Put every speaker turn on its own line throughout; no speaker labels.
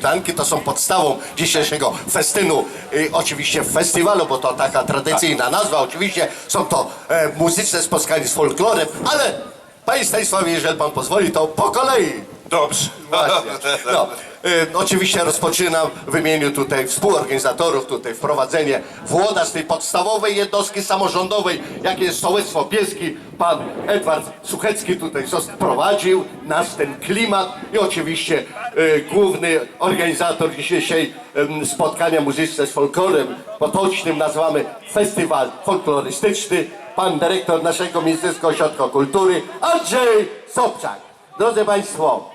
świetanki to są podstawą dzisiejszego festynu, y, oczywiście festiwalu, bo to taka tradycyjna nazwa, oczywiście są to e, muzyczne spotkania z folklorem, ale panie Stanisławie, jeżeli pan pozwoli, to po kolei.
Dobrze.
Właśnie. No, y, oczywiście rozpoczynam w imieniu tutaj współorganizatorów tutaj wprowadzenie włodarz tej podstawowej jednostki samorządowej, jakie jest Sołectwo Pieski. Pan Edward Suchecki tutaj zos- prowadził nas ten klimat i oczywiście y, główny organizator dzisiejszej em, spotkania muzyczne z folklorem potocznym nazywamy Festiwal Folklorystyczny. Pan dyrektor naszego Ministerstwa Ośrodka Kultury Andrzej Sobczak. Drodzy Państwo,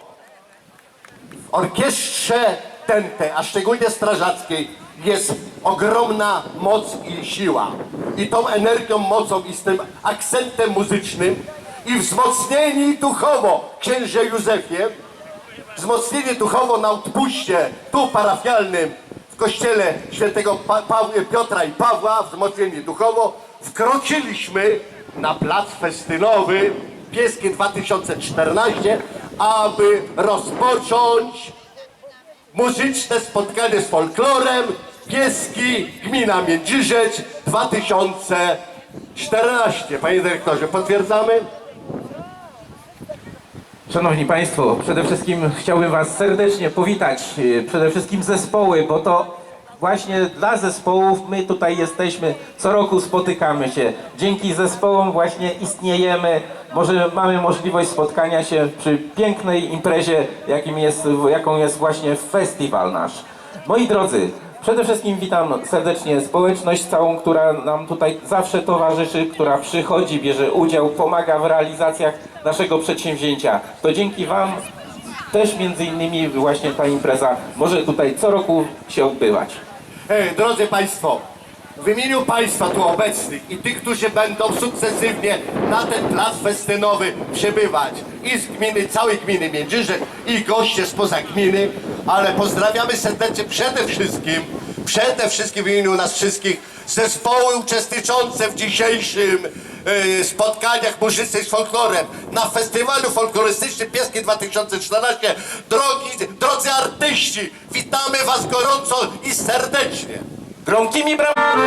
w orkiestrze Tente, a szczególnie strażackiej, jest ogromna moc i siła. I tą energią, mocą i z tym akcentem muzycznym i wzmocnieni duchowo księże Józefie, wzmocnieni duchowo na odpuście tu parafialnym w kościele świętego pa pa Piotra i Pawła, wzmocnieni duchowo, wkroczyliśmy na plac festynowy Pieskie 2014, aby rozpocząć muzyczne spotkanie z folklorem Pieski Gmina Międzyrzec 2014. Panie dyrektorze, potwierdzamy?
Szanowni Państwo, przede wszystkim chciałbym Was serdecznie powitać, yy, przede wszystkim zespoły, bo to właśnie dla zespołów my tutaj jesteśmy, co roku spotykamy się. Dzięki zespołom właśnie istniejemy, może mamy możliwość spotkania się przy pięknej imprezie, jakim jest, jaką jest właśnie festiwal nasz. Moi drodzy, Przede wszystkim witam serdecznie społeczność całą, która nam tutaj zawsze towarzyszy, która przychodzi, bierze udział, pomaga w realizacjach naszego przedsięwzięcia. To dzięki Wam też między innymi właśnie ta impreza może tutaj co roku się odbywać.
Hej, drodzy Państwo, w imieniu Państwa tu obecnych i tych, którzy będą sukcesywnie na ten plac festynowy przybywać i z gminy, całej gminy Międzyrzec i goście spoza gminy, ale pozdrawiamy serdecznie przede wszystkim, przede wszystkim w imieniu nas wszystkich zespoły uczestniczące w dzisiejszym e, spotkaniach muzycznych z folklorem na festiwalu folklorystycznym Pieski 2014. Drogi, drodzy artyści, witamy Was gorąco i serdecznie.
Gromkimi brawami!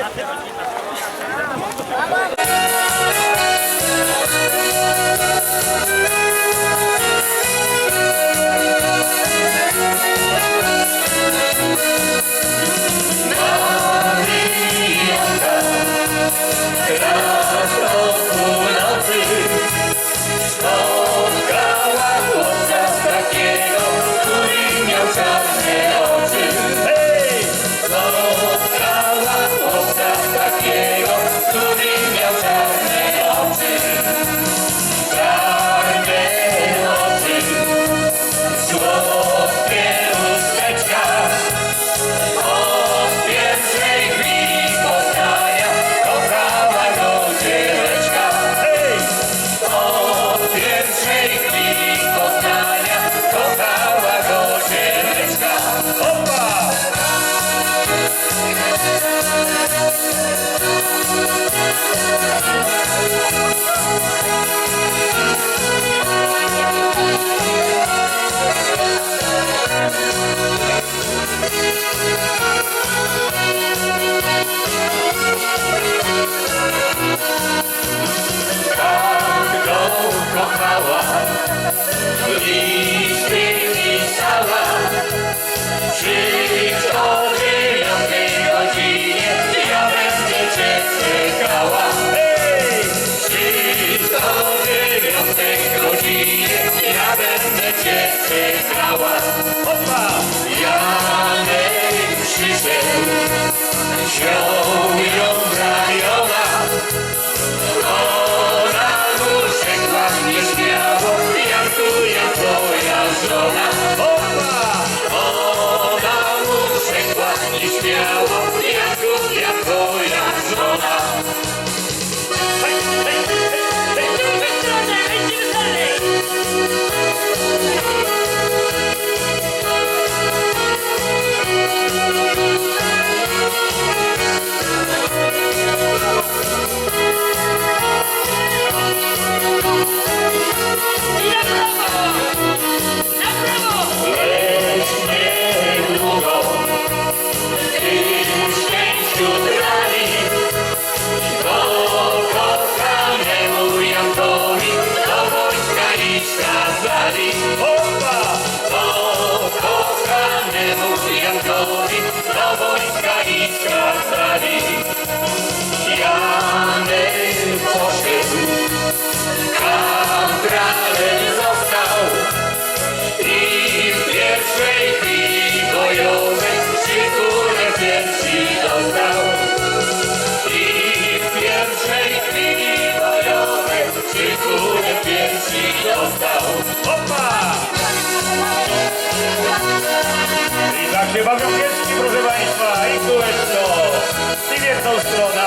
아, 앞에 proszę Państwa, i kółeczko. I w jedną stronę,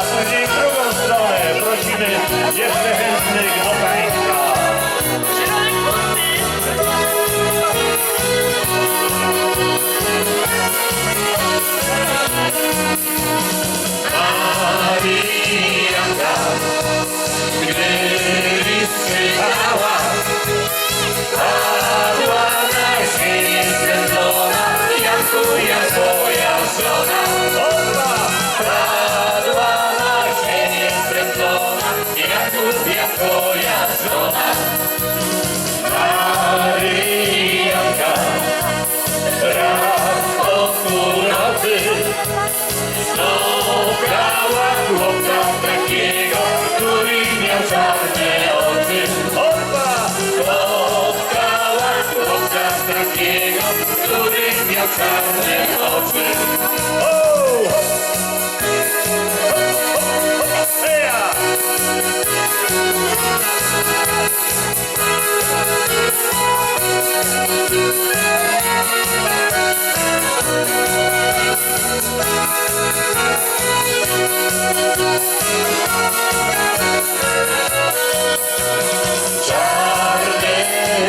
miał czarne oczy.
O! Heja!
Czarne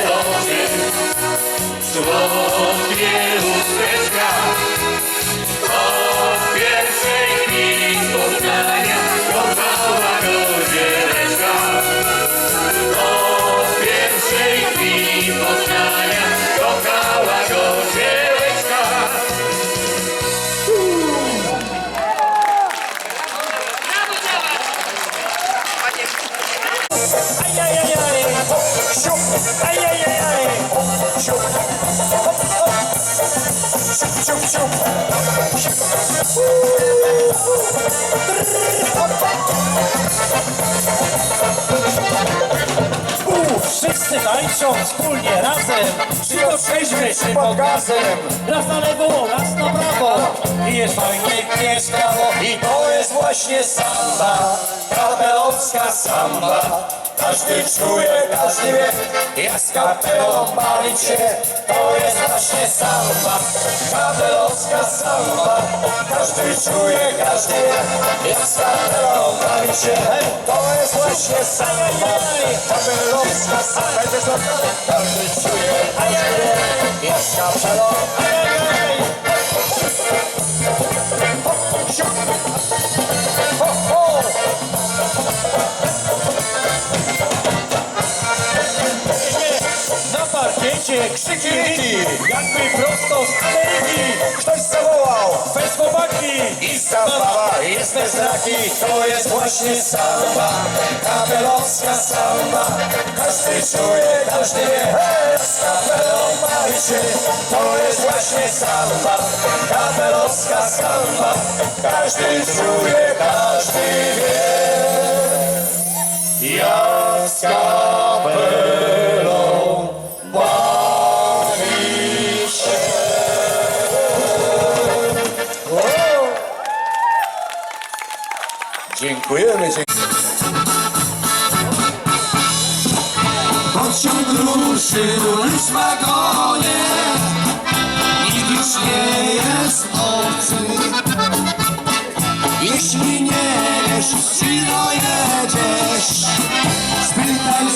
oczy, słodkie
Wszyscy tańczą wspólnie razem. Czy to trzeźwy, pod gazem. Raz na lewo, raz na prawo. I jest fajnie, pieszkawo I to jest właśnie samba Kapelowska samba. Każdy czuje, każdy wie Jak z kapelą bawić się. To jest właśnie samba. Kapelowska samba. Każdy czuje, każdy wie Jak z kapelą bawić się. To jest właśnie samba. Kapelowska samba. Każdy czuje, każdy wie Jak z kapelą Ho, Jakby prosto z Ameryki Ktoś zawołał Weź chłopaki! I zabawa jest bez raki To jest właśnie samba. Kapelowska samba. Każdy czuje, każdy wie. Z kapelą bawi się To jest właśnie samba. Kapelowska samba. Każdy czuje, każdy tyłym wagonie Nikt już nie jest obcy. Jeśli nie wiesz, czy dojedziesz Spytaj